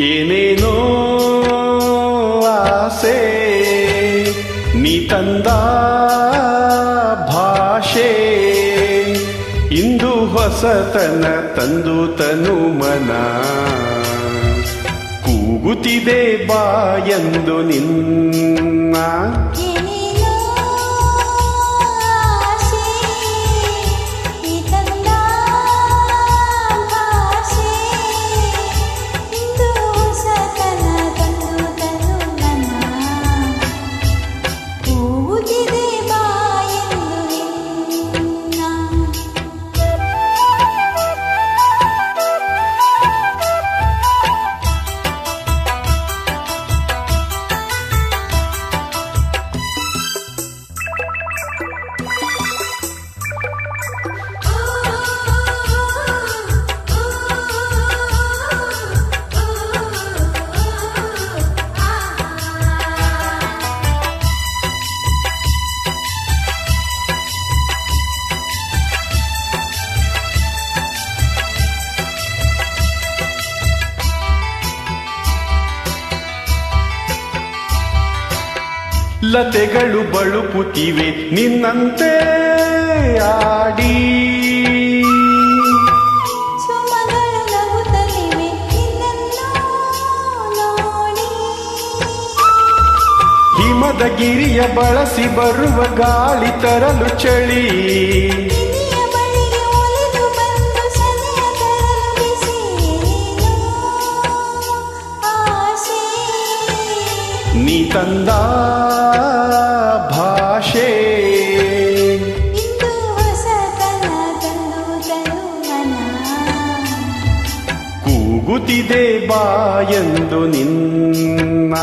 ಏನೇನೋ ಆಸೆ ನೀ ತಂದ ಭಾಷೆ ಇಂದು ಹೊಸತನ ತಂದು ತನು ಮನ. ಕೂಗುತ್ತಿದೆ ಬಾಯಂದು ನಿನ್ನ ಲತೆಗಳು ಬಳುಕುತ್ತಿವೆ ನಿನ್ನಂತೆ ಆಡಿ. ಹಿಮದ ಗಿರಿಯ ಬಳಸಿ ಬರುವ ಗಾಳಿ ತರಲು ಚಳಿ. ನೀ ತಂದ ಕೂಗುತ್ತಿದೆ ಬಾಯಂದು ನಿನ್ನ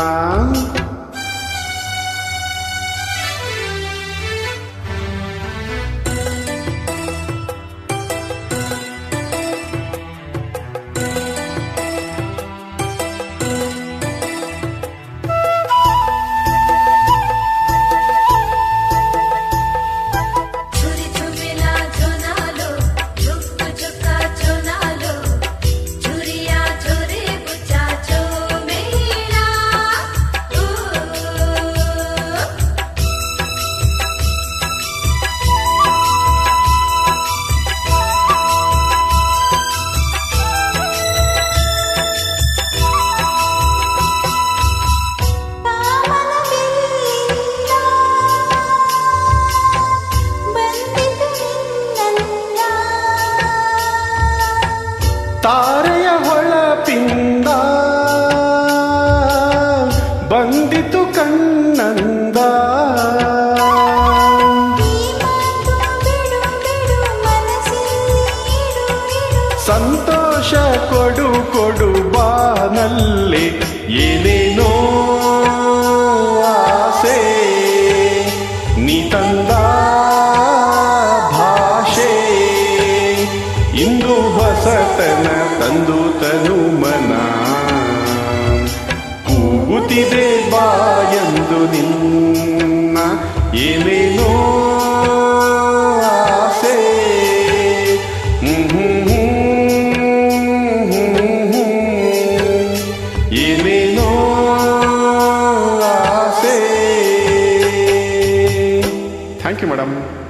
ಕೊಡು ಕೊಡು ಬಾನಲ್ಲಿ ಏನೇನೋ ಆಸೆ. ನೀ ತಂದ ಭಾಷೆ ಇಂದು ಹೊಸತನ ತಂದು ತನು ಮನ. ಕೂಗುತ್ತಿದೆ Thank you, madam.